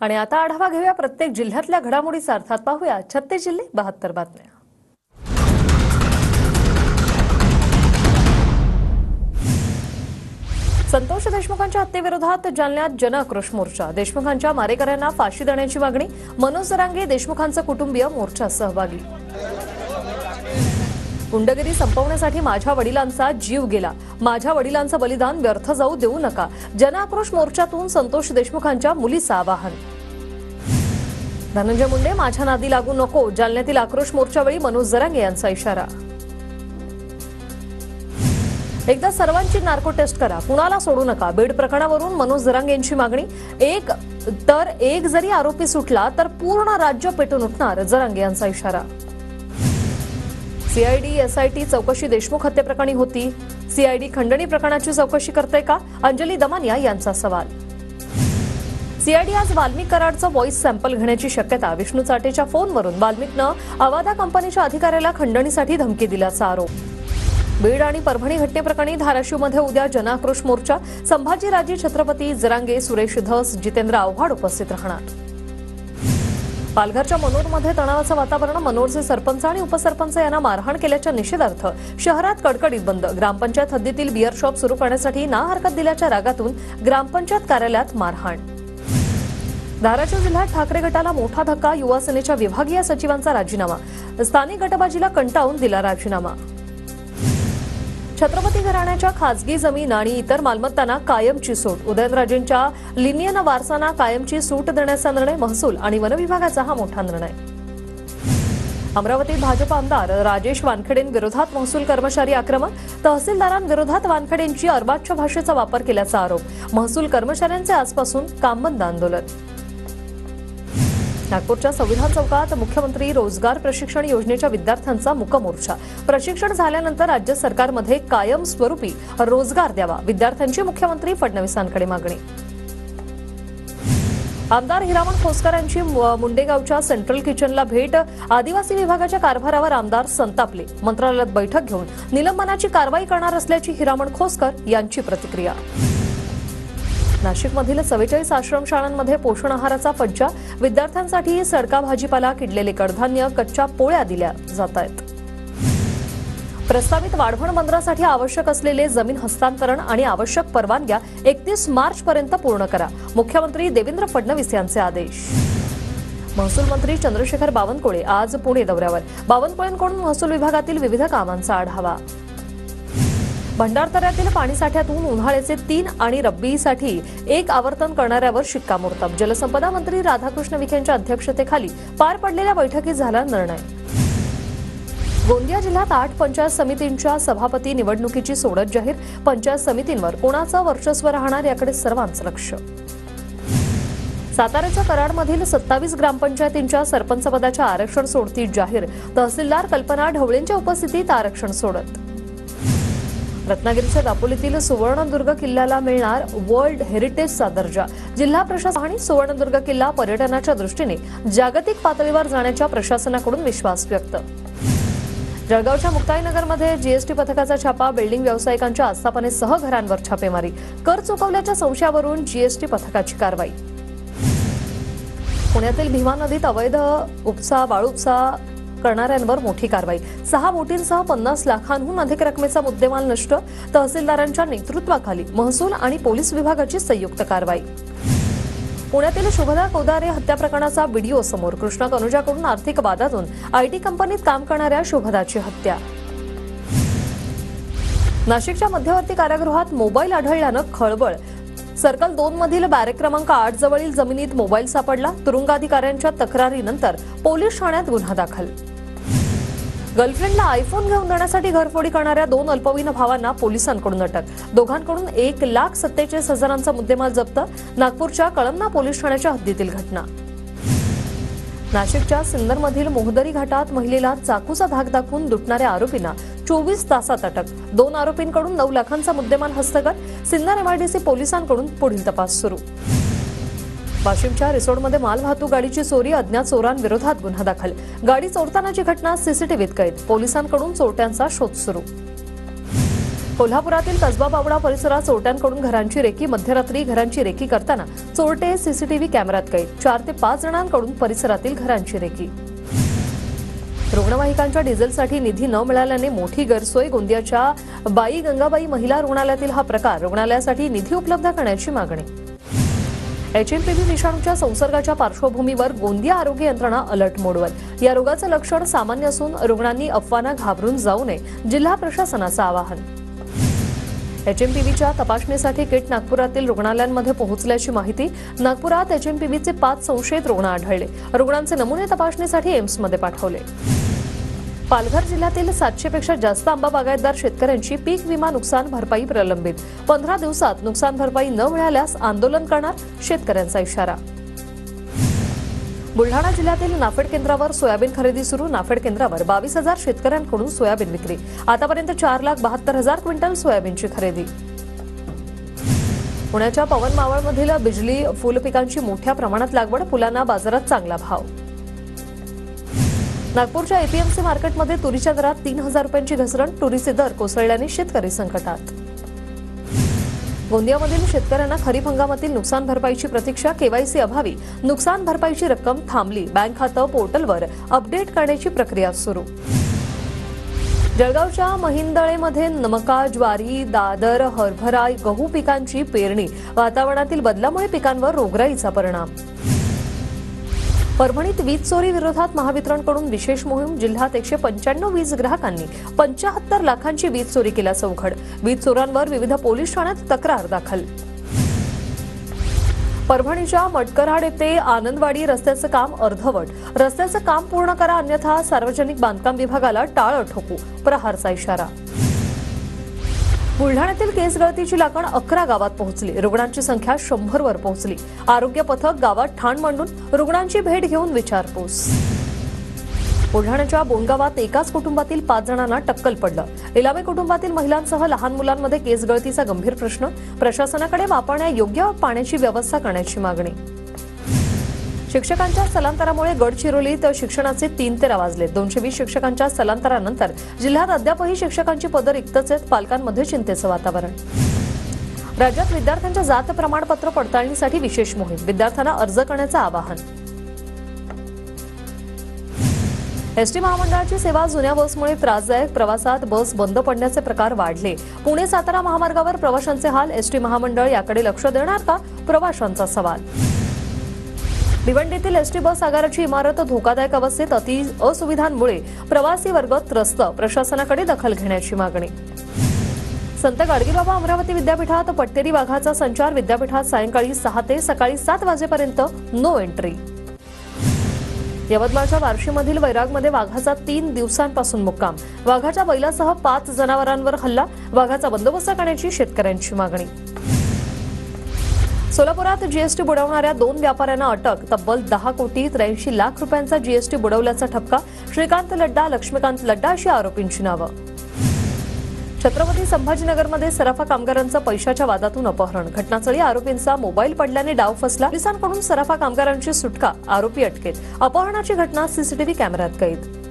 आणि आता आढावा घेऊया प्रत्येक जिल्ह्यातल्या घडामोडीचा अर्थात पाहूया छत्तीस जिल्हे बहात्तर बातम्या. संतोष देशमुखांच्या हत्येविरोधात जालन्यात जनआक्रोश मोर्चा. देशमुखांच्या मारेकऱ्यांना फाशी देण्याची मागणी. मनोज जरांगे देशमुखांचं कुटुंबीय मोर्चा सहभागी. गुंडगिरी संपवण्यासाठी माझ्या वडिलांचा जीव गेला. माझ्या वडिलांचं बलिदान व्यर्थ जाऊ देऊ नका. जनआक्रोश मोर्चातून संतोष देशमुखांच्या मुलीचं आवाहन. धनंजय मुंडे माझ्या नादी लागू नको. जालन्यातील आक्रोश मोर्चावेळी मनोज जरांगे यांचा इशारा. एकदा सर्वांची नार्को टेस्ट करा. कुणाला सोडू नका? बीड प्रकरणावरून मनोज जरांग यांची मागणी. एक तर एक जरी आरोपी सुटला तर पूर्ण राज्य पेटून उठणार जरांगे यांचा इशारा. सीआयडी एसआयटी चौकशी देशमुख हत्येप्रकरणी होती. सीआयडी खंडणी प्रकरणाची चौकशी करते का? अंजली दमानिया यांचा सवाल. सीआयडी आज वाल्मिक कराडचं व्हॉइस सॅम्पल घेण्याची शक्यता. विष्णू चाटेच्या फोनवरून वाल्मिकनं अवादा कंपनीच्या अधिकाऱ्याला खंडणीसाठी धमकी दिल्याचा आरोप. बीड आणि परभणी घटनेप्रकरणी धाराशिवमध्ये उद्या जनाक्रोश मोर्चा. संभाजीराजे छत्रपती जरांगे सुरेश धस जितेंद्र आव्हाड उपस्थित राहणार. पालघरच्या मनोरमध्ये तणावाचं वातावरण मनोरचे सरपंच आणि उपसरपंच यांना मारहाण केल्याच्या निषेधार्थ शहरात कडकडीत बंद. ग्रामपंचायत हद्दीतील बिअर शॉप सुरू करण्यासाठी ना हरकत दिल्याच्या रागातून ग्रामपंचायत कार्यालयात मारहाण. धाराशिव जिल्ह्यात ठाकरे गटाला मोठा धक्का युवा सेनेच्या विभागीय सचिवांचा राजीनामा. स्थानिक गटबाजीला कंटाळून दिला राजीनामा. छत्रपती घराण्याच्या खासगी जमीन आणि इतर मालमत्तांना कायमची सूट. उदयनराजेंच्या लिनियन वारसांना कायमची सूट देण्याचा निर्णय महसूल आणि वन विभागाचा हा मोठा निर्णय. अमरावतीत भाजप आमदार राजेश वानखेडेंविरोधात महसूल कर्मचारी आक्रमक तहसीलदारांविरोधात वानखेडेंची अर्वाच्य भाषेचा वापर केल्याचा आरोप. महसूल कर्मचाऱ्यांचे आजपासून कामबंद आंदोलन. नागपूरच्या संविधान चौकात मुख्यमंत्री रोजगार प्रशिक्षण योजनेच्या विद्यार्थ्यांचा मुकमोर्चा. प्रशिक्षण झाल्यानंतर राज्य सरकारमध्ये कायमस्वरूपी रोजगार द्यावा विद्यार्थ्यांची मुख्यमंत्री फडणवीसांकडे मागणी. आमदार हिरामण खोसकर यांची मुंडेगावच्या सेंट्रल किचनला भेट. आदिवासी विभागाच्या कारभारावर आमदार संतापले. मंत्रालयात बैठक घेऊन निलंबनाची कारवाई करणार असल्याची हिरामण खोसकर यांची प्रतिक्रिया. नाशिकमधील चव्वेचाळीस आश्रमशाळांमध्ये पोषण आहाराचा फज्जा विद्यार्थ्यांसाठी सडका भाजीपाला किडलेले कडधान्य कच्च्या पोळ्या दिल्या जात आहेत प्रस्तावित वाढवण बंदरासाठी आवश्यक असलेले जमीन हस्तांतरण आणि आवश्यक परवानग्या एकतीस मार्च पर्यंत पूर्ण करा. मुख्यमंत्री देवेंद्र फडणवीस यांचे आदेश. महसूल मंत्री चंद्रशेखर बावनकुळे आज पुणे दौऱ्यावर. बावनकुळेंकडून महसूल विभागातील विविध कामांचा आढावा. भंडारदऱ्यातील पाणीसाठ्यातून उन्हाळ्याचे तीन आणि रब्बीसाठी एक आवर्तन करणाऱ्यावर शिक्कामोर्तब. जलसंपदा मंत्री राधाकृष्ण विखेंच्या अध्यक्षतेखाली पार पडलेल्या बैठकीत झाला निर्णय. गोंदिया जिल्ह्यात आठ पंचायत समितींच्या सभापती निवडणुकीची सोडत जाहीर. पंचायत समितींवर कोणाचं वर्चस्व राहणार याकडे सर्वांचं लक्ष. साताऱ्याच्या कराडमधील सत्तावीस ग्रामपंचायतींच्या सरपंचपदाच्या आरक्षण सोडती जाहीर. तहसीलदार कल्पना ढवळेंच्या उपस्थितीत आरक्षण सोडत. रत्नागिरीच्या दापोलीतील सुवर्णदुर्ग किल्ल्याला मिळणार वर्ल्ड हेरिटेजचा दर्जा. जिल्हा प्रशासन आणि सुवर्णदुर्ग किल्ला पर्यटनाच्या दृष्टीने जागतिक पातळीवर जाण्याच्या प्रशासनाकडून विश्वास व्यक्त. जळगावच्या मुक्ताईनगरमध्ये जीएसटी पथकाचा छापा बिल्डिंग व्यावसायिकांच्या आस्थापनेसह घरांवर छापेमारी. कर चुकवल्याच्या संशयावरून जीएसटी पथकाची कारवाई. पुण्यातील भीमा नदीत अवैध उपसा वाळूपसा करणाऱ्यांवर मोठी कारवाई. सहा बोटींसह पन्नास लाखांहून अधिक रकमेचा मुद्देमाल नष्ट तहसीलदारांच्या नेतृत्वाखाली महसूल आणि पोलीस विभागाची संयुक्त कारवाई. पुण्यातील शुभदा कोदारे हत्या प्रकरणाचा व्हिडिओ समोर कृष्णा कनुजाकडून आर्थिक वादातून आयटी कंपनीत काम करणाऱ्या शुभदाची हत्या. नाशिकच्या मध्यवर्ती कारागृहात मोबाईल आढळल्यानं खळबळ. सर्कल दोन मधील बॅरेक क्रमांक आठ जवळील जमिनीत मोबाईल सापडला. तुरुंगाधिकाऱ्यांच्या तक्रारीनंतर पोलीस ठाण्यात गुन्हा दाखल. गर्लफ्रेंडला आयफोन घेऊन देण्यासाठी घरफोडी करणाऱ्या दोन अल्पवयीन भावांना पोलिसांकडून अटक. दोघांकडून एक लाख सत्तेचाळीस हजारांचा मुद्देमाल जप्त. नागपूरच्या कळमना पोलीस ठाण्याच्या हद्दीतील घटना. नाशिकच्या सिन्नरमधील मोहदरी घाटात महिलेला चाकूचा धाक दाखवून लुटणाऱ्या आरोपींना चोवीस तासात अटक. दोन आरोपींकडून नऊ लाखांचा मुद्देमाल हस्तगत. सिन्नर एमआयडीसी पोलिसांकडून पुढील तपास सुरू. वाशिमच्या रिसोडमध्ये मालवाहतूक गाडीची चोरी अज्ञात चोरांविरोधात गुन्हा दाखल. गाडी चोरतानाची घटना सीसीटीव्हीत कैद. पोलिसांकडून चोरट्यांचा शोध सुरू. कोल्हापुरातील कसबा बावडा परिसरात चोरट्यांकडून घरांची रेकी मध्यरात्री घरांची रेकी करताना चोरटे सीसीटीव्ही कॅमेऱ्यात कैद. चार ते पाच जणांकडून परिसरातील घरांची रेकी. रुग्णवाहिकांच्या डिझेलसाठी निधी न मिळाल्याने मोठी गैरसोय गोंदियाच्या बाई गंगाबाई महिला रुग्णालयातील हा प्रकार. रुग्णालयासाठी निधी उपलब्ध करण्याची मागणी. एचएमपीव्ही विषाणूच्या संसर्गाच्या पार्श्वभूमीवर गोंदिया आरोग्य यंत्रणा अलर्ट मोडवर या रोगाचं लक्षण सामान्य असून रुग्णांनी अफवांना घाबरून जाऊ नये जिल्हा प्रशासनाचं आवाहन. एचएमपीव्हीच्या तपासणीसाठी किट नागपुरातील रुग्णालयांमध्ये पोहोचल्याची माहिती नागपुरात एचएमपीव्हीचे पाच संशयित रुग्ण आढळले. रुग्णांचे नमुने तपासणीसाठी एम्समध्ये पाठवले. पालघर जिल्ह्यातील सातशे पेक्षा जास्त आंबा बागायतदार शेतकऱ्यांची पीक विमा नुकसान भरपाई प्रलंबित. पंधरा दिवसात नुकसान भरपाई न मिळाल्यास आंदोलन करणार शेतकऱ्यांचा इशारा. बुलढाणा जिल्ह्यातील नाफेड केंद्रावर सोयाबीन खरेदी सुरू. नाफेड केंद्रावर बावीस हजार शेतकऱ्यांकडून सोयाबीन विक्री. आतापर्यंत चार लाख बहात्तर हजार क्विंटल सोयाबीनची खरेदी. पुण्याच्या पवन मावळमधील बिजली फुल पिकांची मोठ्या प्रमाणात लागवड. फुलांना बाजारात चांगला भाव. नागपूरच्या एपीएमसी मार्केटमध्ये तुरीच्या दरात तीन हजार रुपयांची घसरण. तुरीचे दर कोसळल्याने शेतकरी संकटात. गोंदियामधील शेतकऱ्यांना खरीप हंगामातील नुकसान भरपाईची प्रतीक्षा केवायसी अभावी. नुकसान भरपाईची रक्कम थांबली. बँक खातं पोर्टलवर अपडेट करण्याची प्रक्रिया सुरू. जळगावच्या महिंदळेमध्ये नमका ज्वारी दादर हरभरा गहू पिकांची पेरणी. वातावरणातील बदलामुळे पिकांवर रोगराईचा परिणाम. परभणीत वीज चोरी विरोधात महावितरणकडून विशेष मोहीम जिल्ह्यात एकशे पंच्याण्णव वीज ग्राहकांनी पंचाहत्तर लाखांची वीज चोरी केल्याचं उघड. वीज चोरांवर विविध पोलीस ठाण्यात तक्रार दाखल. परभणीच्या मटकरहाड येथे आनंदवाडी रस्त्याचं काम अर्धवट. रस्त्याचं काम पूर्ण करा अन्यथा सार्वजनिक बांधकाम विभागाला टाळं ठोकू प्रहारचा इशारा. बुलढाण्यातील केस गळतीची लागण अकरा गावात पोहोचली. रुग्णांची संख्या शंभर वर पोहोचली. आरोग्य पथक गावात ठाण मांडून रुग्णांची भेट घेऊन विचारपूस. बुलढाण्याच्या बोंडगावात एकाच कुटुंबातील पाच जणांना टक्कल पडलं. इलामे कुटुंबातील महिलांसह लहान मुलांमध्ये केस गळतीचा गंभीर प्रश्न. प्रशासनाकडे वापरण्यायोग्य पाण्याची व्यवस्था करण्याची मागणी. शिक्षकांच्या स्थलांतरामुळे गडचिरोलीत शिक्षणाचे तीन ते वाजले दोनशे वीस शिक्षकांच्या स्थलांतरानंतर जिल्ह्यात अद्यापही शिक्षकांची पदं रिक्तच आहेत. पालकांमध्ये चिंतेचं वातावरण. राज्यात विद्यार्थ्यांच्या जात प्रमाणपत्र पडताळणीसाठी विशेष मोहीम. विद्यार्थ्यांना अर्ज करण्याचं आवाहन. एसटी महामंडळाची सेवा जुन्या बसमुळे त्रासदायक. प्रवासात बस बंद पडण्याचे प्रकार वाढले. पुणे सातारा महामार्गावर प्रवाशांचे हाल एसटी महामंडळ याकडे लक्ष देणार का? प्रवाशांचा सवाल. भिवंडीतील एसटी बस आगाराची इमारत धोकादायक अवस्थेत अति असुविधांमुळे प्रवासी वर्ग त्रस्त. प्रशासनाकडे दखल घेण्याची मागणी. संत गाडगेबाबा अमरावती विद्यापीठात पट्टेरी वाघाचा संचार विद्यापीठात सायंकाळी सहा ते सकाळी सात वाजेपर्यंत नो एंट्री यवतमाळच्या बार्शीमधील वैरागमध्ये वाघाचा तीन दिवसांपासून मुक्काम. वाघाच्या बैलासह पाच जनावरांवर हल्ला. वाघाचा बंदोबस्त करण्याची शेतकऱ्यांची मागणी. सोलापुरात जीएसटी बुडवणाऱ्या दोन व्यापाऱ्यांना अटक. तब्बल दहा कोटी त्र्याऐंशी लाख रुपयांचा जीएसटी बुडवल्याचा ठपका. श्रीकांत लड्डा लक्ष्मीकांत लड्डा अशी आरोपींची नावं. छत्रपती संभाजीनगरमध्ये सराफा कामगारांचं पैशाच्या वादातून अपहरण. घटनास्थळी आरोपींचा मोबाईल पडल्याने डाव फसला. पोलिसांकडून सराफा कामगारांची सुटका आरोपी अटकेत. अपहरणाची घटना सीसीटीव्ही कॅमेऱ्यात कैद.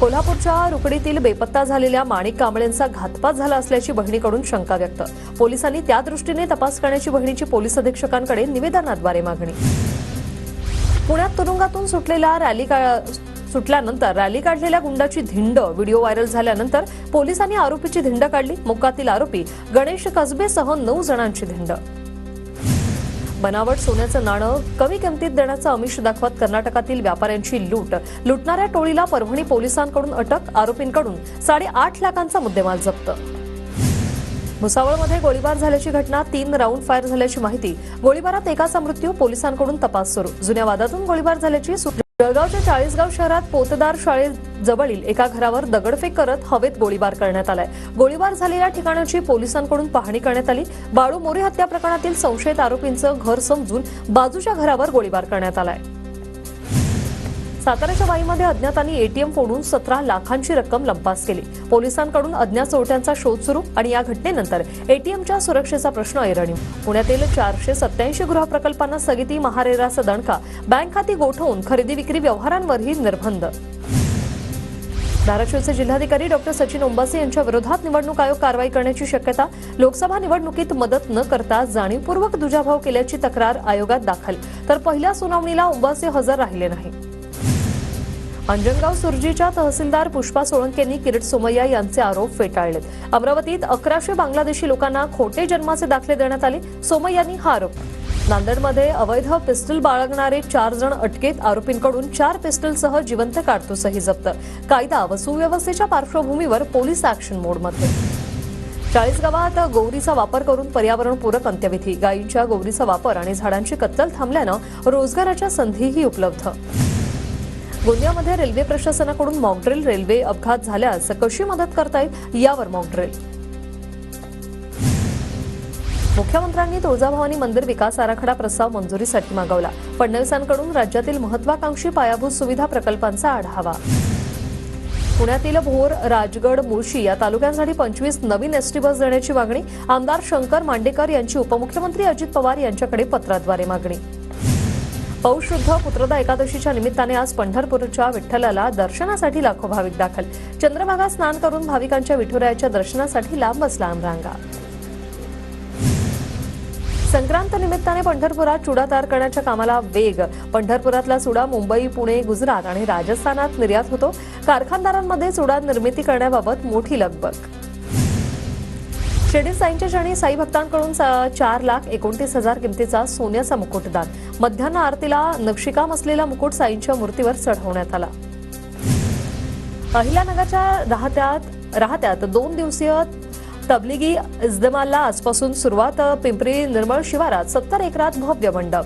कोल्हापूरच्या रुकडीतील बेपत्ता झालेल्या माणिक कांबळेंचा घातपात झाला असल्याची बहिणीकडून शंका व्यक्त. पोलिसांनी त्या दृष्टीने तपास करण्याची बहिणीची पोलीस अधीक्षकांकडे निवेदनाद्वारे मागणी. पुण्यात तुरुंगातून सुटलेला रॅली सुटल्यानंतर रॅली काढलेल्या गुंडाची धिंड व्हिडिओ व्हायरल झाल्यानंतर पोलिसांनी आरोपीची धिंड काढली. मुक्कातील आरोपी गणेश कसबेसह नऊ जणांची धिंड. बनावट सोन्याचं नाणं कमी किमतीत देण्याचं आमिष दाखवत कर्नाटकातील व्यापाऱ्यांची लूट. लुटणाऱ्या टोळीला परभणी पोलिसांकडून अटक आरोपींकडून साडेआठ लाखांचा मुद्देमाल जप्त. भुसावळमध्ये गोळीबार झाल्याची घटना तीन राऊंड फायर झाल्याची माहिती गोळीबारात एकाचा मृत्यू पोलिसांकडून तपास सुरू. जुन्या वादातून गोळीबार झाल्याची जळगावच्या चाळीसगाव शहरात पोतदार शाळेजवळील एका घरावर दगडफेक करत हवेत गोळीबार करण्यात आलाय. गोळीबार झालेल्या ठिकाणाची पोलिसांकडून पाहणी करण्यात आली. बाळू मोरे हत्या प्रकरणातील संशयित आरोपींचं घर समजून बाजूच्या घरावर गोळीबार करण्यात आलाय. साताऱ्याच्या वाईमध्ये अज्ञातांनी एटीएम फोडून सतरा लाखांची रक्कम लंपास केली. पोलिसांकडून अज्ञात चोरट्यांचा शोध सुरू आणि या घटनेनंतर एटीएमच्या सुरक्षेचा प्रश्न ऐरणीव. पुण्यातील चारशे सत्याऐंशी गृहप्रकल्पांना स्थगिती महारेराचा दणका बँक खाती गोठवून खरेदी विक्री व्यवहारांवरही निर्बंध. धाराशिवचे जिल्हाधिकारी डॉक्टर सचिन ओंबासे यांच्या विरोधात निवडणूक आयोग कारवाई करण्याची शक्यता लोकसभा निवडणुकीत मदत न करता जाणीवपूर्वक दुजाभाव केल्याची तक्रार आयोगात दाखल. तर पहिल्या सुनावणीला ओंबासे हजर राहिले नाही. अंजनगाव सुरजीच्या तहसीलदार पुष्पा सोळंके यांनी किरीट सोमय्या यांचे आरोप फेटाळलेत. अमरावतीत अकराशे बांगलादेशी लोकांना खोटे जन्माचे दाखले देण्यात आले. सोमय्यांनी हा आरोप नांदेडमध्ये अवैध पिस्टल बाळगणारे चार जण अटकेत. आरोपींकडून चार पिस्टलसह जिवंत काडतुसही जप्त. कायदा व सुव्यवस्थेच्या पार्श्वभूमीवर पोलीस अॅक्शन मोडमध्ये चाळीस गावात गौरीचा वापर करून पर्यावरणपूरक अंत्यविधी. गायींच्या गौरीचा वापर आणि झाडांची कत्तल थांबल्यानं रोजगाराच्या संधीही उपलब्ध. गोंदियामध्ये रेल्वे प्रशासनाकडून मॉकड्रिल रेल्वे अपघात झाल्यास कशी मदत करता येईल यावर मॉकड्रिल मुख्यमंत्र्यांनी तुळजाभवानी मंदिर विकास आराखडा प्रस्ताव मंजुरीसाठी मागवला. फडणवीसांकडून राज्यातील महत्वाकांक्षी पायाभूत सुविधा प्रकल्पांचा आढावा. पुण्यातील भोर राजगड मुळशी या तालुक्यांसाठी पंचवीस नवीन एसटी बस देण्याची मागणी. आमदार शंकर मांडेकर यांची उपमुख्यमंत्री अजित पवार यांच्याकडे पत्राद्वारे मागणी. पौषशुद्ध पुत्रदा एकादशीच्या निमित्ताने आज पंढरपूरच्या विठ्ठलाला दर्शनासाठी लाखो भाविक दाखल. चंद्रभागा स्नान करून भाविकांच्या विठुरायाच्या दर्शनासाठी लांबच लांब रांगा संक्रांत निमित्ताने पंढरपुरात चुडा तयार करण्याच्या कामाला वेग. पंढरपुरातला चुडा मुंबई पुणे गुजरात आणि राजस्थानात निर्यात होतो. कारखानदारांमध्ये चुडा निर्मिती करण्याबाबत मोठी लगबग. शिर्डी साईंच्या क्षणी साई भक्तांकडून सा- चार लाख एकोणतीस हजार किमतीचा सोन्याचा मुकुटदान. मध्यान्ह आरतीला नक्षीकाम असलेला मुकुट साईंच्या मूर्तीवर चढवण्यात आला. अहिल्यानगरच्या राहत्यात राहत्यात दोन दिवसीय तबलिगी इज्तेमाला आजपासून सुरुवात. पिंपरी निर्मळ शिवारात सत्तर एकरात भव्य मंडप.